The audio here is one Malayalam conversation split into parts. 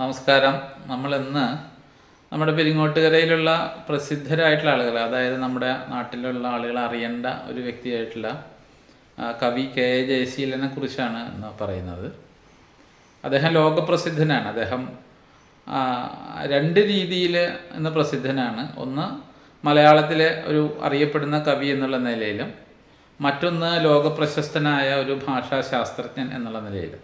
നമസ്കാരം. നമ്മൾ ഇന്ന് നമ്മുടെ പെരിങ്ങോട്ടുകരയിലുള്ള പ്രസിദ്ധരായിട്ടുള്ള ആളുകൾ അതായത് നമ്മുടെ നാട്ടിലുള്ള ആളുകൾ അറിയേണ്ട ഒരു വ്യക്തിയായിട്ടുള്ള കവി കെ എ ജയശീലനെ കുറിച്ചാണ് പറയുന്നത്. അദ്ദേഹം ലോകപ്രസിദ്ധനാണ്. അദ്ദേഹം രണ്ട് രീതിയിൽ ഇന്ന് പ്രസിദ്ധനാണ്. ഒന്ന് മലയാളത്തിലെ ഒരു അറിയപ്പെടുന്ന കവി എന്നുള്ള നിലയിലും മറ്റൊന്ന് ലോകപ്രശസ്തനായ ഒരു ഭാഷാശാസ്ത്രജ്ഞൻ എന്നുള്ള നിലയിലും.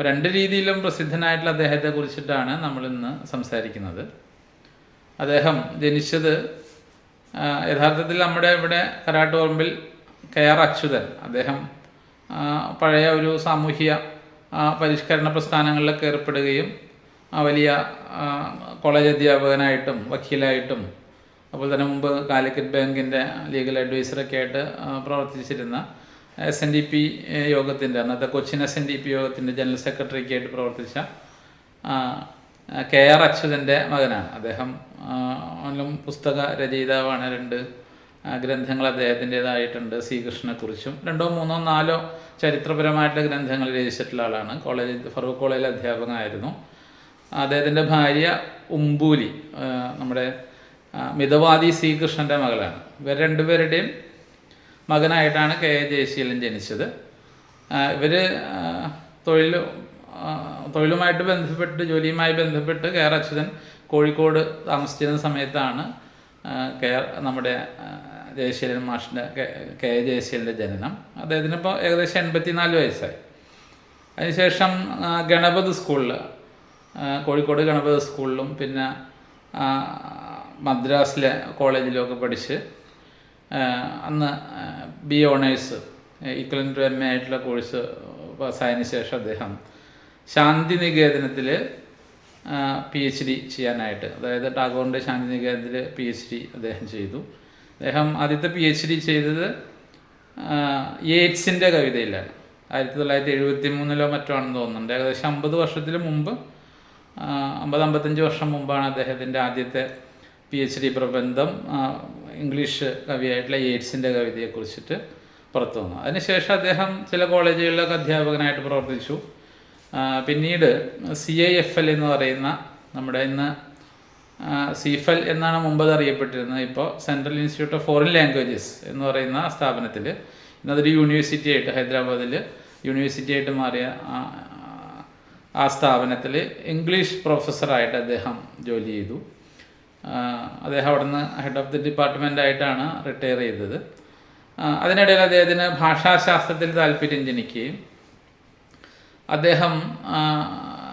അപ്പോൾ രണ്ട് രീതിയിലും പ്രസിദ്ധനായിട്ടുള്ള അദ്ദേഹത്തെ കുറിച്ചിട്ടാണ് നമ്മളിന്ന് സംസാരിക്കുന്നത്. അദ്ദേഹം ജനിച്ചത് യഥാർത്ഥത്തിൽ നമ്മുടെ ഇവിടെ കരാട്ടുപറമ്പിൽ കെ ആർ അച്യുതൻ. അദ്ദേഹം പഴയ ഒരു സാമൂഹ്യ പരിഷ്കരണ പ്രസ്ഥാനങ്ങളിലൊക്കെ ഏർപ്പെടുകയും വലിയ കോളേജ് അധ്യാപകനായിട്ടും വക്കീലായിട്ടും അതുപോലെ തന്നെ മുമ്പ് കാലിക്കറ്റ് ബാങ്കിന്റെ ലീഗൽ അഡ്വൈസറൊക്കെ ആയിട്ട് പ്രവർത്തിച്ചിരുന്ന എസ് എൻ ഡി പി യോഗത്തിന്റെ അന്നത്തെ Cochin S N D P യോഗത്തിന്റെ ജനറൽ സെക്രട്ടറിക്ക് ആയിട്ട് പ്രവർത്തിച്ച കെ ആർ അച്യുതന്റെ മകനാണ്. അദ്ദേഹം പുസ്തക രചയിതാവാണ്. രണ്ട് ഗ്രന്ഥങ്ങൾ അദ്ദേഹത്തിന്റേതായിട്ടുണ്ട് ശ്രീകൃഷ്ണനെക്കുറിച്ചും. രണ്ടോ മൂന്നോ നാലോ ചരിത്രപരമായിട്ട് ഗ്രന്ഥങ്ങൾ രചിച്ചിട്ടുള്ള ആളാണ്. കോളേജ് ഫറൂഖ് കോളേജിൽ അധ്യാപകനായിരുന്നു. അദ്ദേഹത്തിന്റെ ഭാര്യ ഉമ്പൂലി നമ്മുടെ മിതവാദി ശ്രീകൃഷ്ണന്റെ മകളാണ്. ഇവർ രണ്ടുപേരുടെയും മകനായിട്ടാണ് കെ എ ജയശീലൻ ജനിച്ചത്. ഇവർ തൊഴിൽ തൊഴിലുമായിട്ട് ബന്ധപ്പെട്ട് ജോലിയുമായി ബന്ധപ്പെട്ട് കെ ആർ അച്യുതൻ കോഴിക്കോട് താമസിച്ചിരുന്ന സമയത്താണ് കെ നമ്മുടെ ജയശീലൻ മാഷിന്റെ കെ എ ജയശീലന്റെ ജനനം. അദ്ദേഹത്തിന് ഇപ്പോൾ ഏകദേശം എൺപത്തിനാല് വയസ്സായി. അതിനുശേഷം ഗണപത് സ്കൂളിൽ കോഴിക്കോട് ഗണപത് സ്കൂളിലും പിന്നെ മദ്രാസിലെ കോളേജിലുമൊക്കെ പഠിച്ച് അന്ന് B honours equivalent to M A ആയിട്ടുള്ള കോഴ്സ് പാസ്സായതിനു ശേഷം അദ്ദേഹം ശാന്തി നികേതനത്തിൽ പി എച്ച് ഡി ചെയ്യാനായിട്ട് അതായത് ടാഗോറിന്റെ ശാന്തി നികേതനത്തിൽ പി എച്ച് ഡി അദ്ദേഹം ചെയ്തു. അദ്ദേഹം ആദ്യത്തെ പി എച്ച് ഡി ചെയ്തത് യേറ്റ്സിന്റെ കവിതയിലാണ്. ആയിരത്തി തൊള്ളായിരത്തി എഴുപത്തി മൂന്നിലോ മറ്റോ ആണെന്ന് തോന്നുന്നുണ്ട്. ഏകദേശം അമ്പത് വർഷത്തിന് മുമ്പ് അമ്പത് അമ്പത്തഞ്ച് വർഷം മുമ്പാണ് അദ്ദേഹത്തിന്റെ ആദ്യത്തെ പി എച്ച് ഡി പ്രബന്ധം ഇംഗ്ലീഷ് കവിയായിട്ടുള്ള എയ്ഡ്സിന്റെ കവിതയെക്കുറിച്ചിട്ട് പുറത്തു വന്നു. അതിനുശേഷം അദ്ദേഹം ചില കോളേജുകളിലൊക്കെ അധ്യാപകനായിട്ട് പ്രവർത്തിച്ചു. പിന്നീട് സി ഐ എഫ് എൽ എന്ന് പറയുന്ന നമ്മുടെ ഇന്ന് സിഫൽ എന്നാണ് മുമ്പ് അറിയപ്പെട്ടിരുന്നത്. ഇപ്പോൾ Central Institute of Foreign Languages എന്ന് പറയുന്ന സ്ഥാപനത്തിൽ ഇന്നതൊരു യൂണിവേഴ്സിറ്റി ആയിട്ട് ഹൈദരാബാദിൽ യൂണിവേഴ്സിറ്റി ആയിട്ട് മാറിയ ആ- സ്ഥാപനത്തിൽ ഇംഗ്ലീഷ് പ്രൊഫസറായിട്ട് അദ്ദേഹം ജോലി ചെയ്തു. അദ്ദേഹം അവിടുന്ന് ഹെഡ് ഓഫ് ദി ഡിപ്പാർട്ട്മെന്റ് ആയിട്ടാണ് റിട്ടയർ ചെയ്തത്. അതിനിടയിൽ അദ്ദേഹത്തിന് ഭാഷാശാസ്ത്രത്തിൽ താല്പര്യം ജനിക്കുകയും അദ്ദേഹം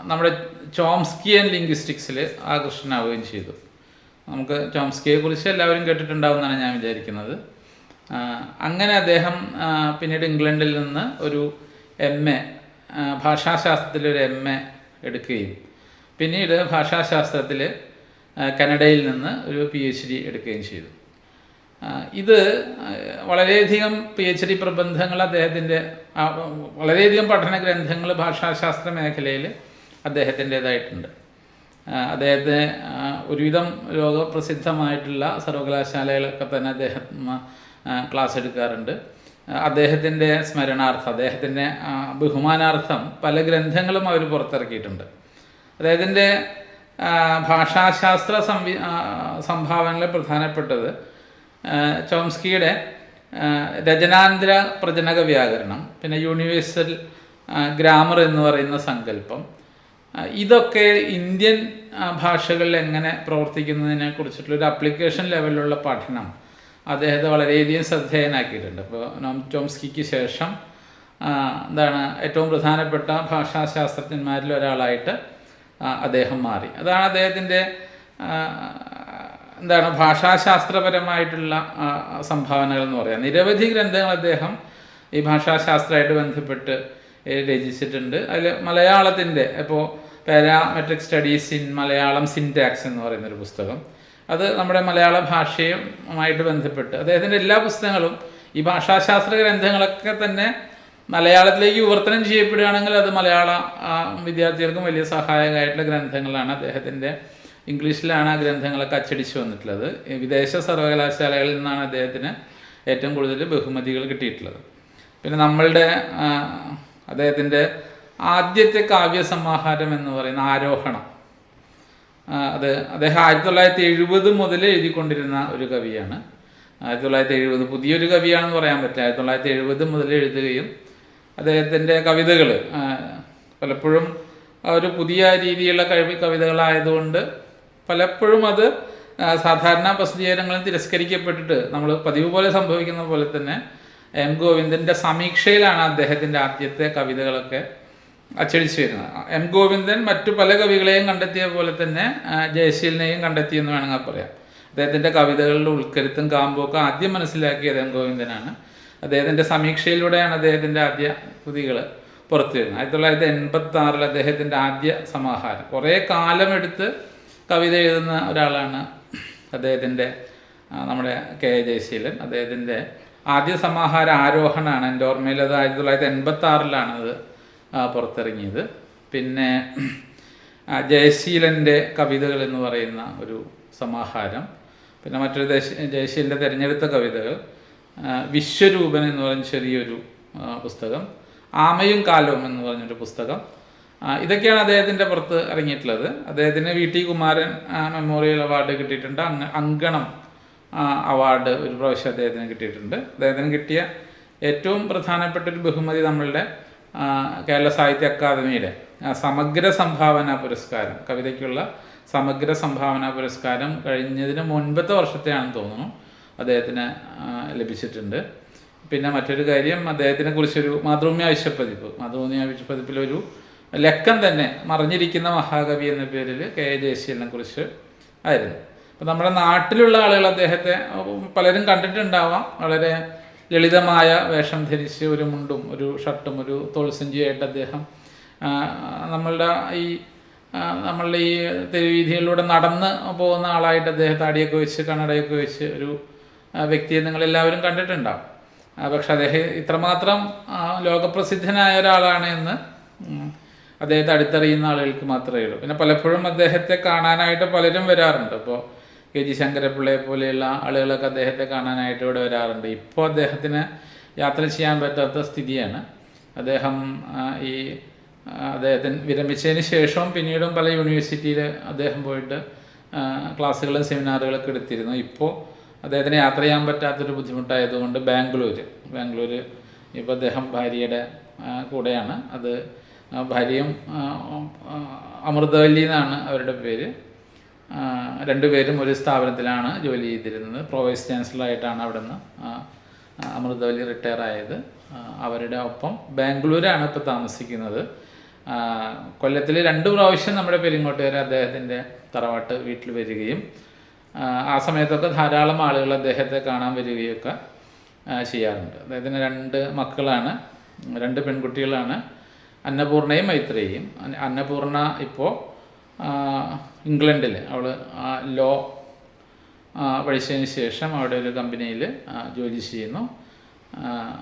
നമ്മുടെ ചോംസ്കിയൻ ലിംഗ്വിസ്റ്റിക്സിൽ ആകർഷണാവുകയും ചെയ്തു. നമുക്ക് ചോംസ്കിയെ കുറിച്ച് എല്ലാവരും കേട്ടിട്ടുണ്ടാവുമെന്നാണ് ഞാൻ വിചാരിക്കുന്നത്. അങ്ങനെ അദ്ദേഹം പിന്നീട് ഇംഗ്ലണ്ടിൽ നിന്ന് ഒരു എം എ ഭാഷാശാസ്ത്രത്തിൽ ഒരു എം എ എടുക്കുകയും. പിന്നീട് ഭാഷാശാസ്ത്രത്തിൽ കനഡയിൽ നിന്ന് ഒരു പി എച്ച് ഡി എടുക്കുകയും ചെയ്തു. ഇത് വളരെയധികം പി എച്ച് ഡി പ്രബന്ധങ്ങൾ അദ്ദേഹത്തിന്റെ വളരെയധികം പഠന ഗ്രന്ഥങ്ങൾ ഭാഷാശാസ്ത്ര മേഖലയിൽ അദ്ദേഹത്തിന്റേതായിട്ടുണ്ട്. അദ്ദേഹത്തെ ഒരുവിധം ലോകപ്രസിദ്ധമായിട്ടുള്ള സർവകലാശാലകളൊക്കെ തന്നെ അദ്ദേഹം ക്ലാസ് എടുക്കാറുണ്ട്. അദ്ദേഹത്തിന്റെ സ്മരണാർത്ഥം അദ്ദേഹത്തിന്റെ ബഹുമാനാർത്ഥം പല ഗ്രന്ഥങ്ങളും അവർ പുറത്തിറക്കിയിട്ടുണ്ട്. അദ്ദേഹത്തിന്റെ ഭാഷാശാസ്ത്ര സംവി സംഭാവനകളിൽ പ്രധാനപ്പെട്ടത് ചോംസ്കിയുടെ രചനാന്തര പ്രജനക വ്യാകരണം പിന്നെ യൂണിവേഴ്സൽ ഗ്രാമർ എന്ന് പറയുന്ന സങ്കല്പം. ഇതൊക്കെ ഇന്ത്യൻ ഭാഷകളിൽ എങ്ങനെ പ്രവർത്തിക്കുന്നതിനെ കുറിച്ചിട്ടുള്ള ഒരു അപ്ലിക്കേഷൻ ലെവലിലുള്ള പഠനം അദ്ദേഹത്തെ വളരെയധികം ശ്രദ്ധേയനാക്കിയിട്ടുണ്ട്. ഇപ്പോൾ നോം ചോംസ്കിക്ക് ശേഷം എന്താണ് ഏറ്റവും പ്രധാനപ്പെട്ട ഭാഷാശാസ്ത്രജ്ഞന്മാരിൽ ഒരാളായിട്ട് അദ്ദേഹം മാറി. അതാണ് അദ്ദേഹത്തിന്റെ എന്താണ് ഭാഷാശാസ്ത്രപരമായിട്ടുള്ള സംഭാവനകൾ എന്ന് പറയാം. നിരവധി ഗ്രന്ഥങ്ങൾ അദ്ദേഹം ഈ ഭാഷാശാസ്ത്രമായിട്ട് ബന്ധപ്പെട്ട് രചിച്ചിട്ടുണ്ട്. അതിൽ മലയാളത്തിന്റെ ഇപ്പോൾ Parametric Studies in Malayalam Syntax എന്ന് പറയുന്നൊരു പുസ്തകം. അത് നമ്മുടെ മലയാള ഭാഷയുമായിട്ട് ബന്ധപ്പെട്ട് അദ്ദേഹത്തിന്റെ എല്ലാ പുസ്തകങ്ങളും ഈ ഭാഷാശാസ്ത്ര ഗ്രന്ഥങ്ങളൊക്കെ തന്നെ മലയാളത്തിലേക്ക് വിവർത്തനം ചെയ്യപ്പെടുകയാണെങ്കിൽ അത് മലയാള വിദ്യാർത്ഥികൾക്കും വലിയ സഹായകമായിട്ടുള്ള ഗ്രന്ഥങ്ങളാണ്. അദ്ദേഹത്തിന്റെ ഇംഗ്ലീഷിലാണ് ആ ഗ്രന്ഥങ്ങളൊക്കെ അച്ചടിച്ചു വന്നിട്ടുള്ളത്. വിദേശ സർവകലാശാലകളിൽ നിന്നാണ് അദ്ദേഹത്തിന് ഏറ്റവും കൂടുതൽ ബഹുമതികൾ കിട്ടിയിട്ടുള്ളത്. പിന്നെ നമ്മളുടെ അദ്ദേഹത്തിന്റെ ആദ്യത്തെ കാവ്യസമാഹാരം എന്ന് പറയുന്ന ആരോഹണം. അത് അദ്ദേഹം ആയിരത്തി തൊള്ളായിരത്തി എഴുപത് മുതൽ എഴുതിക്കൊണ്ടിരുന്ന ഒരു കവിയാണ്. ആയിരത്തി തൊള്ളായിരത്തി എഴുപത് പുതിയൊരു കവിയാണെന്ന് പറയാൻ പറ്റില്ല. ആയിരത്തി തൊള്ളായിരത്തി എഴുപത് മുതൽ എഴുതുകയും അദ്ദേഹത്തിന്റെ കവിതകൾ പലപ്പോഴും ഒരു പുതിയ രീതിയിലുള്ള കവി കവിതകളായതുകൊണ്ട് പലപ്പോഴും അത് സാധാരണ പ്രസിദ്ധീകരണങ്ങളിൽ തിരസ്കരിക്കപ്പെട്ടിട്ട് നമ്മൾ പതിവ് പോലെ സംഭവിക്കുന്ന പോലെ തന്നെ എം ഗോവിന്ദന്റെ സമീക്ഷയിലാണ് അദ്ദേഹത്തിന്റെ ആദ്യത്തെ കവിതകളൊക്കെ അച്ചടിച്ചു വരുന്നത്. എം ഗോവിന്ദൻ മറ്റു പല കവികളെയും കണ്ടെത്തിയ പോലെ തന്നെ ജയശീലിനെയും കണ്ടെത്തിയെന്ന് വേണമെങ്കിൽ പറയാം. അദ്ദേഹത്തിന്റെ കവിതകളുടെ ഉൾക്കരുത്തും കാമ്പൊക്കെ ആദ്യം മനസ്സിലാക്കിയത് എം ഗോവിന്ദനാണ്. അദ്ദേഹത്തിന്റെ സമീക്ഷയിലൂടെയാണ് അദ്ദേഹത്തിന്റെ ആദ്യ കൃതികൾ പുറത്തു വരുന്നത്. ആയിരത്തി തൊള്ളായിരത്തി എൺപത്തി ആറിൽ അദ്ദേഹത്തിന്റെ ആദ്യ സമാഹാരം. കുറേ കാലമെടുത്ത് കവിത എഴുതുന്ന ഒരാളാണ് അദ്ദേഹത്തിന്റെ നമ്മുടെ കെ. എ. ജയശീലൻ. അദ്ദേഹത്തിന്റെ ആദ്യ സമാഹാര ആരോഹണമാണ് എന്റെ ഓർമ്മയിൽ അത് ആയിരത്തി തൊള്ളായിരത്തി എൺപത്തി ആറിലാണ് അത് പുറത്തിറങ്ങിയത്. പിന്നെ ജയശീലന്റെ കവിതകൾ എന്ന് പറയുന്ന ഒരു സമാഹാരം. പിന്നെ മറ്റൊരു ദേശ ജയശീലന്റെ തിരഞ്ഞെടുത്ത കവിതകൾ. വിശ്വരൂപൻ എന്ന് പറയുന്ന ചെറിയൊരു പുസ്തകം. ആമയും കാലവും എന്ന് പറഞ്ഞൊരു പുസ്തകം. ഇതൊക്കെയാണ് അദ്ദേഹത്തിന്റെ പുറത്ത് ഇറങ്ങിയിട്ടുള്ളത്. അദ്ദേഹത്തിന് V T Kumaran Memorial Award കിട്ടിയിട്ടുണ്ട്. അങ് അങ്കണം അവാർഡ് ഒരു പ്രാവശ്യം അദ്ദേഹത്തിന് കിട്ടിയിട്ടുണ്ട്. അദ്ദേഹത്തിന് കിട്ടിയ ഏറ്റവും പ്രധാനപ്പെട്ട ഒരു ബഹുമതി നമ്മളുടെ കേരള സാഹിത്യ അക്കാദമിയുടെ സമഗ്ര സംഭാവന പുരസ്കാരം. കവിതയ്ക്കുള്ള സമഗ്ര സംഭാവന പുരസ്കാരം കഴിഞ്ഞതിന് മുൻപത്തെ വർഷത്തെയാണെന്ന് തോന്നുന്നു. അദ്ദേഹത്തിന് ലഭിച്ചിട്ടുണ്ട്. പിന്നെ മറ്റൊരു കാര്യം അദ്ദേഹത്തിനെ കുറിച്ചൊരു മാതൃഭൂമി ആവശ്യപ്പതിപ്പ്. മാതൃഭൂമി ആവശ്യപ്പതിപ്പിലൊരു ലക്കം തന്നെ മറിഞ്ഞിരിക്കുന്ന മഹാകവി എന്ന പേരിൽ കെ. എ. ജയശീലിനെ കുറിച്ച് ആയിരുന്നു. അപ്പം നമ്മുടെ നാട്ടിലുള്ള ആളുകൾ അദ്ദേഹത്തെ പലരും കണ്ടിട്ടുണ്ടാവാം. വളരെ ലളിതമായ വേഷം ധരിച്ച് ഒരു മുണ്ടും ഒരു ഷർട്ടും ഒരു തോൾസഞ്ചിയായിട്ട് അദ്ദേഹം നമ്മളുടെ ഈ നമ്മളുടെ ഈ തെരുവീഥികളിലൂടെ നടന്ന് പോകുന്ന ആളായിട്ട് അദ്ദേഹത്തെ അടിയൊക്കെ വെച്ച് കണ്ണടയൊക്കെ വെച്ച് ഒരു വ്യക്തിയെ നിങ്ങളെല്ലാവരും കണ്ടിട്ടുണ്ടാവും. പക്ഷെ അദ്ദേഹം ഇത്രമാത്രം ലോകപ്രസിദ്ധനായ ഒരാളാണ് എന്ന് അദ്ദേഹത്തെ അടുത്തറിയുന്ന ആളുകൾക്ക് മാത്രമേ ഉള്ളൂ. പിന്നെ പലപ്പോഴും അദ്ദേഹത്തെ കാണാനായിട്ട് പലരും വരാറുണ്ട്. ഇപ്പോൾ കെ ജി ശങ്കരപ്പിള്ളയെ പോലെയുള്ള ആളുകളൊക്കെ അദ്ദേഹത്തെ കാണാനായിട്ട് ഇവിടെ വരാറുണ്ട്. ഇപ്പോൾ അദ്ദേഹത്തിന് യാത്ര ചെയ്യാൻ പറ്റാത്ത സ്ഥിതിയാണ്. അദ്ദേഹം ഈ അദ്ദേഹത്തിന് വിരമിച്ചതിന് ശേഷവും പിന്നീടും പല യൂണിവേഴ്സിറ്റിയിൽ അദ്ദേഹം പോയിട്ട് ക്ലാസ്സുകളും സെമിനാറുകളൊക്കെ എടുത്തിരുന്നു. ഇപ്പോൾ അദ്ദേഹത്തിന് യാത്ര ചെയ്യാൻ പറ്റാത്തൊരു ബുദ്ധിമുട്ടായതുകൊണ്ട് ബാംഗ്ലൂർ ബാംഗ്ലൂർ ഇപ്പോൾ അദ്ദേഹം ഭാര്യയുടെ കൂടെയാണ്. അത് ഭാര്യയും അമൃതവല്ലി എന്നാണ് അവരുടെ പേര്. രണ്ടുപേരും ഒരു സ്ഥാപനത്തിലാണ് ജോലി ചെയ്തിരുന്നത്. പ്രൊവൈസ് ചാൻസലറായിട്ടാണ് അവിടെ നിന്ന് അമൃതവല്ലി റിട്ടയർ ആയത്. അവരുടെ ഒപ്പം ബാംഗ്ലൂരാണ് ഇപ്പോൾ താമസിക്കുന്നത്. കൊല്ലത്തിൽ രണ്ട് പ്രാവശ്യം നമ്മുടെ പെരിങ്ങോട്ടുകാർ അദ്ദേഹത്തിന്റെ തറവാട്ട് വീട്ടിൽ വരികയും ആ, സമയത്തൊക്കെ ധാരാളം ആളുകൾ അദ്ദേഹത്തെ കാണാൻ വരികയൊക്കെ ചെയ്യാറുണ്ട്. അദ്ദേഹത്തിന് രണ്ട് മക്കളാണ് രണ്ട് പെൺകുട്ടികളാണ്. അന്നപൂർണയും മൈത്രേയും. അന്നപൂർണ ഇപ്പോൾ ഇംഗ്ലണ്ടിൽ അവൾ ലോ പഠിച്ചതിന് ശേഷം അവിടെ ഒരു കമ്പനിയിൽ ജോലി ചെയ്യുന്നു.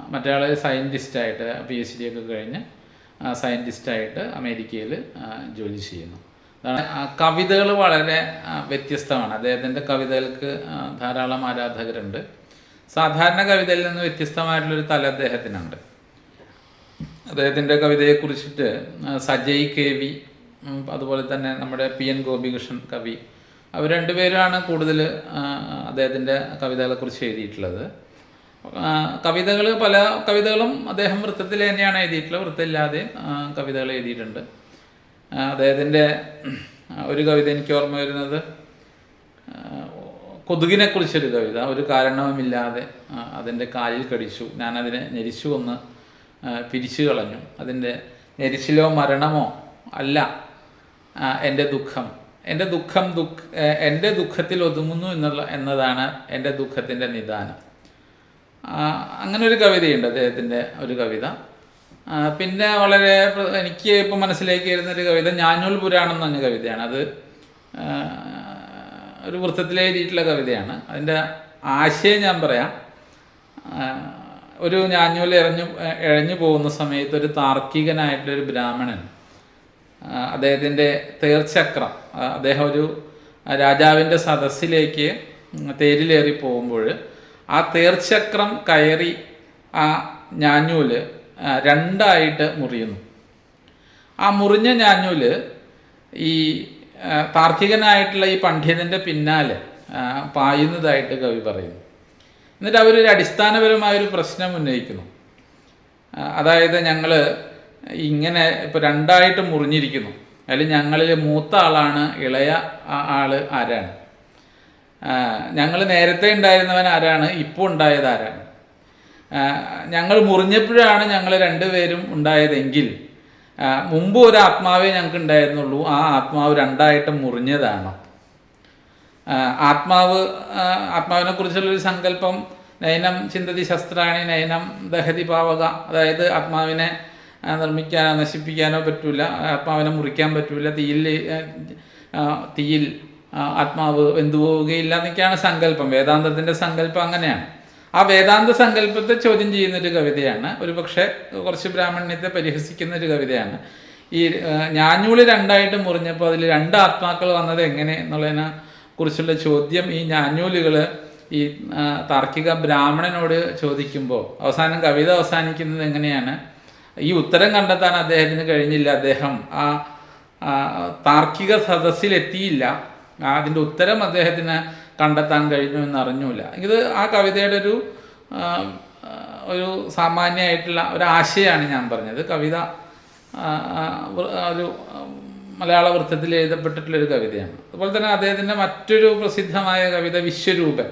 മറ്റയാൾ സയന്റിസ്റ്റായിട്ട് പി എച്ച് ഡി ഒക്കെ കഴിഞ്ഞ് സയന്റിസ്റ്റായിട്ട് അമേരിക്കയിൽ ജോലി ചെയ്യുന്നു. കവിതകൾ വളരെ വ്യത്യസ്തമാണ്. അദ്ദേഹത്തിന്റെ കവിതകൾക്ക് ധാരാളം ആരാധകരുണ്ട്. സാധാരണ കവിതയിൽ നിന്ന് വ്യത്യസ്തമായിട്ടുള്ളൊരു തല അദ്ദേഹത്തിനുണ്ട്. അദ്ദേഹത്തിന്റെ കവിതയെക്കുറിച്ചിട്ട് സജയ് കെ വി അതുപോലെ തന്നെ നമ്മുടെ പി എൻ ഗോപികൃഷ്ണൻ കവി അവർ രണ്ടുപേരാണ് കൂടുതൽ അദ്ദേഹത്തിന്റെ കവിതകളെക്കുറിച്ച് എഴുതിയിട്ടുള്ളത്. കവിതകൾ പല കവിതകളും അദ്ദേഹം വൃത്തത്തിൽ തന്നെയാണ് എഴുതിയിട്ടുള്ളത്. വൃത്തമില്ലാതെ കവിതകൾ എഴുതിയിട്ടുണ്ട്. അദ്ദേഹത്തിന്റെ ഒരു കവിത എനിക്ക് ഓർമ്മ വരുന്നത് കൊതുകിനെക്കുറിച്ചൊരു കൊതുകിനെ കുറിച്ചൊരു കവിത. ഒരു കാരണവുമില്ലാതെ അതിന്റെ കാലിൽ കടിച്ചു. ഞാനതിനെ ഞെരിച്ചു വന്ന് പിരിച്ചു കളഞ്ഞു. അതിന്റെ ഞെരിച്ചിലോ മരണമോ അല്ല എന്റെ ദുഃഖം. എന്റെ ദുഃഖം ദുഃഖ എന്റെ ദുഃഖത്തിൽ ഒതുങ്ങുന്നു എന്നുള്ള എന്നതാണ് എന്റെ ദുഃഖത്തിന്റെ നിദാനം. അങ്ങനെ ഒരു കവിതയുണ്ട് അദ്ദേഹത്തിന്റെ ഒരു കവിത. പിന്നെ വളരെ എനിക്ക് ഇപ്പം മനസ്സിലേക്ക് വരുന്നൊരു കവിത ഞാനൂൽ പുരാണം എന്ന് കവിതയാണ്. അത് ഒരു വൃത്തത്തിൽ എഴുതിയിട്ടുള്ള കവിതയാണ്. അതിന്റെ ആശയം ഞാൻ പറയാം. ഒരു ഞാഞ്ഞൂൽ ഇറഞ്ഞു ഇഴഞ്ഞു പോകുന്ന സമയത്ത് ഒരു താർക്കികനായിട്ടുള്ളൊരു ബ്രാഹ്മണൻ അദ്ദേഹത്തിന്റെ തേർച്ചക്രം അദ്ദേഹം ഒരു രാജാവിന്റെ സദസ്സിലേക്ക് തേരിലേറി പോകുമ്പോൾ ആ തേർച്ചക്രം കയറി ആ ഞാഞ്ഞൂൽ രണ്ടായിട്ട് മുറിയുന്നു. ആ മുറിഞ്ഞ ഞാഞ്ഞൂൽ ഈ താർക്കികനായിട്ടുള്ള ഈ പണ്ഡിതന്റെ പിന്നാലെ പായുന്നതായിട്ട് കവി പറയുന്നു. എന്നിട്ട് അവരൊരു അടിസ്ഥാനപരമായൊരു പ്രശ്നം ഉന്നയിക്കുന്നു. അതായത് ഞങ്ങൾ ഇങ്ങനെ ഇപ്പോൾ രണ്ടായിട്ട് മുറിഞ്ഞിരിക്കുന്നു. അതിൽ ഞങ്ങളിൽ മൂത്ത ആളാണ് ഇളയ ആൾ ആരാണ്? ഞങ്ങൾ നേരത്തെ ഉണ്ടായിരുന്നവൻ ആരാണ് ഇപ്പോൾ ഉണ്ടായത് ആരാണ്? ഞങ്ങൾ മുറിഞ്ഞപ്പോഴാണ് ഞങ്ങൾ രണ്ടുപേരും ഉണ്ടായതെങ്കിൽ മുമ്പ് ഒരു ആത്മാവേ ഞങ്ങൾക്ക് ഉണ്ടായിരുന്നുള്ളൂ. ആ ആത്മാവ് രണ്ടായിട്ട് മുറിഞ്ഞതാണ്. ആത്മാവ് ആത്മാവിനെ കുറിച്ചുള്ളൊരു സങ്കല്പം നയനം ചിന്തതി ശസ്ത്രാണി നയനം ദഹതി പാവക അതായത് ആത്മാവിനെ നിർമ്മിക്കാനോ നശിപ്പിക്കാനോ പറ്റൂല ആത്മാവിനെ മുറിക്കാൻ പറ്റൂല തീയിൽ തീയിൽ ആത്മാവ് വെന്തു പോവുകയില്ല എന്നൊക്കെയാണ് സങ്കല്പം. വേദാന്തത്തിന്റെ സങ്കല്പം അങ്ങനെയാണ്. ആ വേദാന്ത സങ്കല്പത്തെ ചോദ്യം ചെയ്യുന്ന ഒരു കവിതയാണ്. ഒരു പക്ഷേ കുറച്ച് ബ്രാഹ്മണ്യത്തെ പരിഹസിക്കുന്ന ഒരു കവിതയാണ്. ഈ ഞാഞ്ഞൂളി രണ്ടായിട്ട് മുറിഞ്ഞപ്പോൾ അതിൽ രണ്ട് ആത്മാക്കൾ വന്നത് എങ്ങനെ എന്നുള്ളതിനെ കുറിച്ചുള്ള ചോദ്യം ഈ ഞാഞ്ഞൂലുകൾ ഈ താർക്കിക ബ്രാഹ്മണനോട് ചോദിക്കുമ്പോൾ അവസാനം കവിത അവസാനിക്കുന്നത് എങ്ങനെയാണ്? ഈ ഉത്തരം കണ്ടെത്താൻ അദ്ദേഹത്തിന് കഴിഞ്ഞില്ല. അദ്ദേഹം ആ താർക്കിക സദസ്സിലെത്തിയില്ല. അതിന്റെ ഉത്തരം അദ്ദേഹത്തിന് കണ്ടെത്താൻ കഴിഞ്ഞു എന്നറിഞ്ഞൂല. ഇത് ആ കവിതയുടെ ഒരു ഒരു സാമാന്യമായിട്ടുള്ള ഒരു ആശയമാണ് ഞാൻ പറഞ്ഞത്. കവിത ഒരു മലയാള വൃത്തത്തിൽ എഴുതപ്പെട്ടിട്ടുള്ളൊരു കവിതയാണ്. അതുപോലെ തന്നെ അദ്ദേഹത്തിന്റെ മറ്റൊരു പ്രസിദ്ധമായ കവിത വിശ്വരൂപൻ.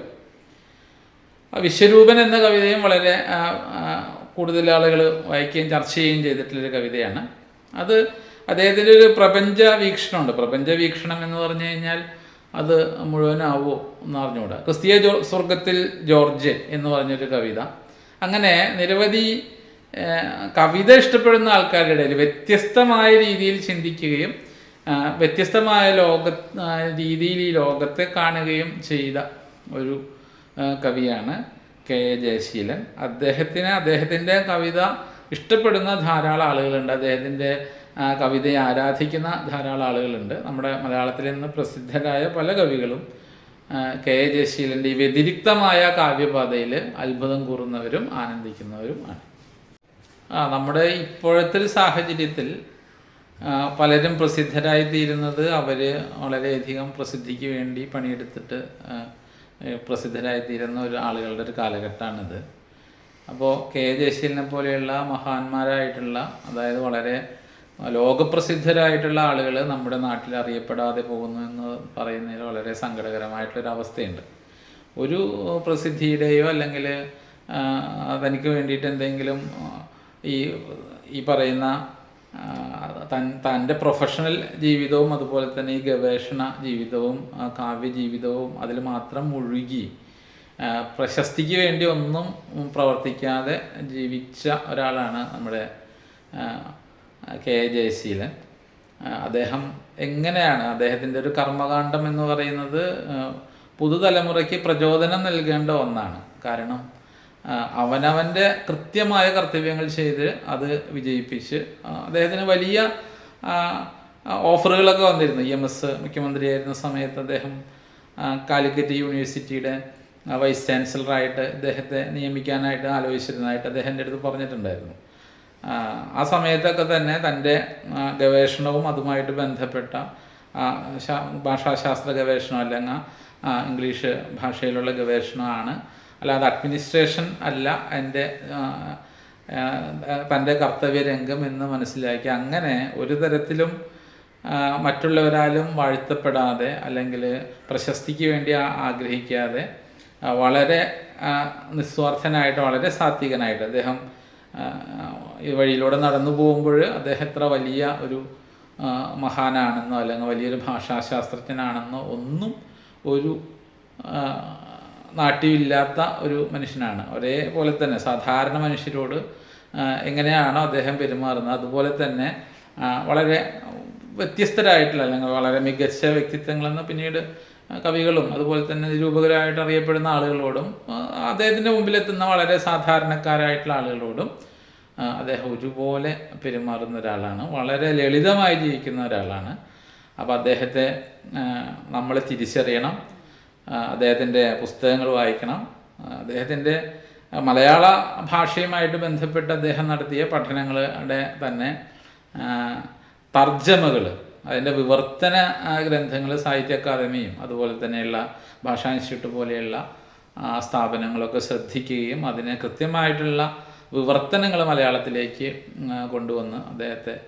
വിശ്വരൂപൻ എന്ന കവിതയും വളരെ കൂടുതൽ ആളുകൾ വായിക്കുകയും ചർച്ച ചെയ്യുകയും ചെയ്തിട്ടുള്ളൊരു കവിതയാണ്. അത് അദ്ദേഹത്തിന്റെ ഒരു പ്രപഞ്ച വീക്ഷണമുണ്ട്. പ്രപഞ്ച വീക്ഷണം എന്ന് പറഞ്ഞു കഴിഞ്ഞാൽ അത് മുഴുവനാവോ എന്ന് അറിഞ്ഞുകൂടാ ക്രിസ്തീയ ജോ സ്വർഗത്തിൽ ജോർജ് എന്ന് പറഞ്ഞൊരു കവിത. അങ്ങനെ നിരവധി കവിത ഇഷ്ടപ്പെടുന്ന ആൾക്കാരുടെ ഇടയിൽ വ്യത്യസ്തമായ രീതിയിൽ ചിന്തിക്കുകയും വ്യത്യസ്തമായ ലോക രീതിയിൽ ഈ ലോകത്തെ കാണുകയും ചെയ്ത ഒരു കവിയാണ് കെ. എ. ജയശീലൻ. അദ്ദേഹത്തിന് അദ്ദേഹത്തിന്റെ കവിത ഇഷ്ടപ്പെടുന്ന ധാരാളം ആളുകളുണ്ട്. അദ്ദേഹത്തിന്റെ കവിതയെ ആരാധിക്കുന്ന ധാരാളം ആളുകളുണ്ട്. നമ്മുടെ മലയാളത്തിൽ നിന്ന് പ്രസിദ്ധരായ പല കവികളും കെ എ ജയശീലന്റെ ഈ വ്യതിരിക്തമായ കാവ്യപാതയിൽ അത്ഭുതം കൂറുന്നവരും ആനന്ദിക്കുന്നവരും ആണ്. നമ്മുടെ ഇപ്പോഴത്തെ ഒരു സാഹചര്യത്തിൽ പലരും പ്രസിദ്ധരായി തീരുന്നത് അവർ വളരെയധികം പ്രസിദ്ധിക്ക് വേണ്ടി പണിയെടുത്തിട്ട് പ്രസിദ്ധരായിത്തീരുന്ന പ്രസിദ്ധരായി തീരുന്ന ഒരു ആളുകളുടെ ഒരു കാലഘട്ടമാണിത്. അപ്പോൾ കെ ജയശീലനെ പോലെയുള്ള മഹാന്മാരായിട്ടുള്ള അതായത് വളരെ ലോകപ്രസിദ്ധരായിട്ടുള്ള ആളുകൾ നമ്മുടെ നാട്ടിൽ അറിയപ്പെടാതെ പോകുന്നു എന്ന് പറയുന്നതിൽ വളരെ സങ്കടകരമായിട്ടുള്ളൊരു അവസ്ഥയുണ്ട്. ഒരു പ്രസിദ്ധിയുടെയോ അല്ലെങ്കിൽ തനിക്ക് വേണ്ടിയിട്ട് എന്തെങ്കിലും ഈ ഈ പറയുന്ന തൻ തന്റെ പ്രൊഫഷണൽ ജീവിതവും അതുപോലെ തന്നെ ഈ ഗവേഷണ ജീവിതവും കാവ്യ ജീവിതവും അതിൽ മാത്രം മുഴുകി പ്രശസ്തിക്ക് വേണ്ടി ഒന്നും പ്രവർത്തിക്കാതെ ജീവിച്ച ഒരാളാണ് നമ്മുടെ കെ. ജയശീലൻ. അദ്ദേഹം എങ്ങനെയാണ് അദ്ദേഹത്തിന്റെ ഒരു കർമ്മകാന്ഡം എന്ന് പറയുന്നത് പുതുതലമുറയ്ക്ക് പ്രചോദനം നൽകേണ്ട ഒന്നാണ്. കാരണം അവനവന്റെ കൃത്യമായ കർത്തവ്യങ്ങൾ ചെയ്ത് അത് വിജയിപ്പിച്ച് അദ്ദേഹത്തിന് വലിയ ഓഫറുകളൊക്കെ വന്നിരുന്നു. ഇ എം എസ് മുഖ്യമന്ത്രിയായിരുന്ന സമയത്ത് അദ്ദേഹം കാലിക്കറ്റ് യൂണിവേഴ്സിറ്റിയുടെ വൈസ് ചാൻസലറായിട്ട് ഇദ്ദേഹത്തെ നിയമിക്കാനായിട്ട് ആലോചിച്ചിരുന്നതായിട്ട് അദ്ദേഹം എന്റെ അടുത്ത് പറഞ്ഞിട്ടുണ്ടായിരുന്നു. ആ, സമയത്തൊക്കെ തന്നെ തന്റെ ഗവേഷണവും അതുമായിട്ട് ബന്ധപ്പെട്ട ഭാഷാശാസ്ത്ര ഗവേഷണം അല്ലെങ്കിൽ ഇംഗ്ലീഷ് ഭാഷയിലുള്ള ഗവേഷണമാണ്. അല്ലാതെ അഡ്മിനിസ്ട്രേഷൻ അല്ല എന്റെ തന്റെ കർത്തവ്യ രംഗം എന്ന് മനസ്സിലാക്കി. അങ്ങനെ ഒരു തരത്തിലും മറ്റുള്ളവരാലും വാഴ്ത്തപ്പെടാതെ അല്ലെങ്കിൽ പ്രശസ്തിക്ക് വേണ്ടി ആഗ്രഹിക്കാതെ വളരെ നിസ്വാർത്ഥനായിട്ട് വളരെ സാത്വികനായിട്ട് അദ്ദേഹം ഈ വഴിയിലൂടെ നടന്നു പോകുമ്പോൾ അദ്ദേഹം എത്ര വലിയ ഒരു മഹാനാണെന്നോ അല്ലെങ്കിൽ വലിയൊരു ഭാഷാശാസ്ത്രജ്ഞനാണെന്നോ ഒന്നും ഒരു നാട്യമില്ലാത്ത ഒരു മനുഷ്യനാണ്. ഒരേപോലെ തന്നെ സാധാരണ മനുഷ്യരോട് എങ്ങനെയാണോ അദ്ദേഹം പെരുമാറുന്നത് അതുപോലെ തന്നെ വളരെ വ്യത്യസ്തരായിട്ടുള്ള അല്ലെങ്കിൽ വളരെ മികച്ച വ്യക്തിത്വങ്ങളെന്ന് പിന്നീട് കവികളും അതുപോലെ തന്നെ നിരൂപകരായിട്ട് അറിയപ്പെടുന്ന ആളുകളോടും അദ്ദേഹത്തിന്റെ മുമ്പിലെത്തുന്ന വളരെ സാധാരണക്കാരായിട്ടുള്ള ആളുകളോടും അദ്ദേഹം ഒരുപോലെ പെരുമാറുന്ന ഒരാളാണ്. വളരെ ലളിതമായി ജീവിക്കുന്ന ഒരാളാണ്. അപ്പോൾ അദ്ദേഹത്തെ നമ്മൾ തിരിച്ചറിയണം. അദ്ദേഹത്തിന്റെ പുസ്തകങ്ങൾ വായിക്കണം. അദ്ദേഹത്തിന്റെ മലയാള ഭാഷയുമായിട്ട് ബന്ധപ്പെട്ട് അദ്ദേഹം നടത്തിയ പഠനങ്ങളുടെ തന്നെ തർജമകൾ അതിന്റെ വിവർത്തന ഗ്രന്ഥങ്ങൾ സാഹിത്യ അക്കാദമിയും അതുപോലെ തന്നെയുള്ള ഭാഷാ ഇൻസ്റ്റിറ്റ്യൂട്ട് പോലെയുള്ള സ്ഥാപനങ്ങളൊക്കെ ശ്രദ്ധിക്കുകയും അതിന് കൃത്യമായിട്ടുള്ള വിവർത്തനങ്ങൾ മലയാളത്തിലേക്ക് കൊണ്ടുവന്ന് അദ്ദേഹത്തെ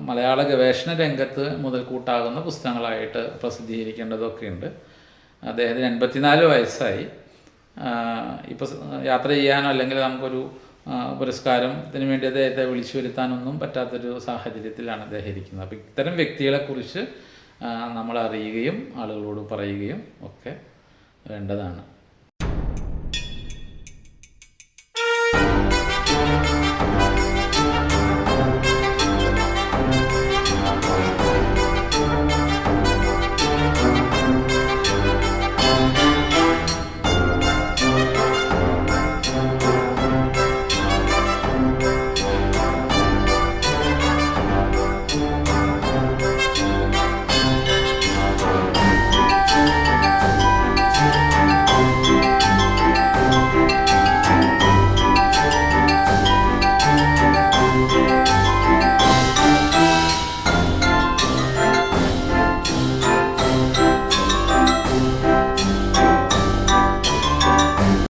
മലയാള ഗവേഷണ രംഗത്ത് മുതൽക്കൂട്ടാകുന്ന പുസ്തകങ്ങളായിട്ട് പ്രസിദ്ധീകരിക്കേണ്ടതൊക്കെയുണ്ട്. അദ്ദേഹത്തിന് എൺപത്തിനാല് വയസ്സായി. ഇപ്പോൾ യാത്ര ചെയ്യാനോ അല്ലെങ്കിൽ നമുക്കൊരു പുരസ്കാരത്തിന് വേണ്ടി അദ്ദേഹത്തെ വിളിച്ചു വരുത്താനൊന്നും പറ്റാത്തൊരു സാഹചര്യത്തിലാണ് അദ്ദേഹം ഇരിക്കുന്നത്. അപ്പോൾ ഇത്തരം വ്യക്തികളെക്കുറിച്ച് നമ്മൾ അറിയുകയും ആളുകളോട് പറയുകയും ഒക്കെ വേണ്ടതാണ്.